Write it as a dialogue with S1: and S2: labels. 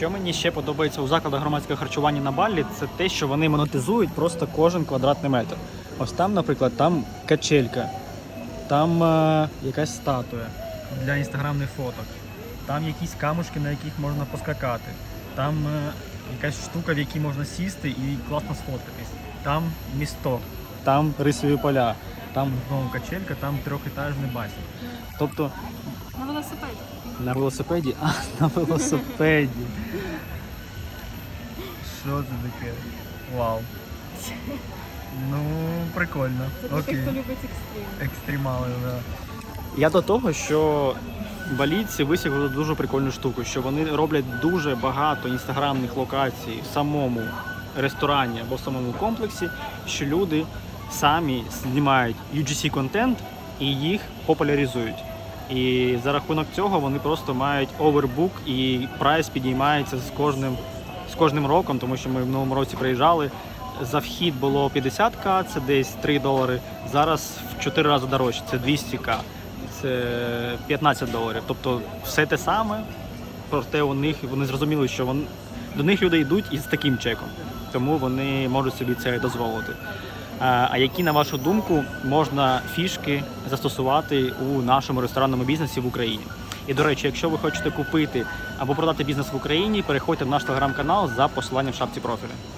S1: Що мені ще подобається у закладах громадського харчування на Балі, це те, що вони монетизують просто кожен квадратний метр. Ось там, наприклад, там качелька, там е, якась статуя для інстаграмних фоток, там якісь камушки, на яких можна поскакати, там е, якась штука, в якій можна сісти і класно сфоткатись. Там місток, там рисові поля, там знову качелька, там трьохетажний басік. Тобто
S2: На велосипеді.
S1: А, на велосипеді. Що це таке? Вау. Ну, прикольно.
S2: Це
S1: Окей.
S2: хто любить екстрим.
S1: Екстремали, да. Я до того, що балійці висягли дуже прикольну штуку, що вони роблять дуже багато інстаграмних локацій в самому ресторані або в самому комплексі, що люди самі знімають UGC контент і їх популяризують. І за рахунок цього вони просто мають овербук і прайс підіймається з кожним, з кожним роком, тому що ми в минулому році приїжджали. За вхід було 50к, це десь 3 долари. Зараз в 4 рази дорожче, це 200к, це 15 доларів. Тобто все те саме, проте у них вони зрозуміли, що вон, до них люди йдуть із таким чеком, тому вони можуть собі це дозволити. А а які, на вашу думку, можна фішки застосувати у нашому ресторанному бізнесі в Україні? І до речі, якщо ви хочете купити або продати бізнес в Україні, переходьте в наш телеграм-канал за посиланням в шапці профілю.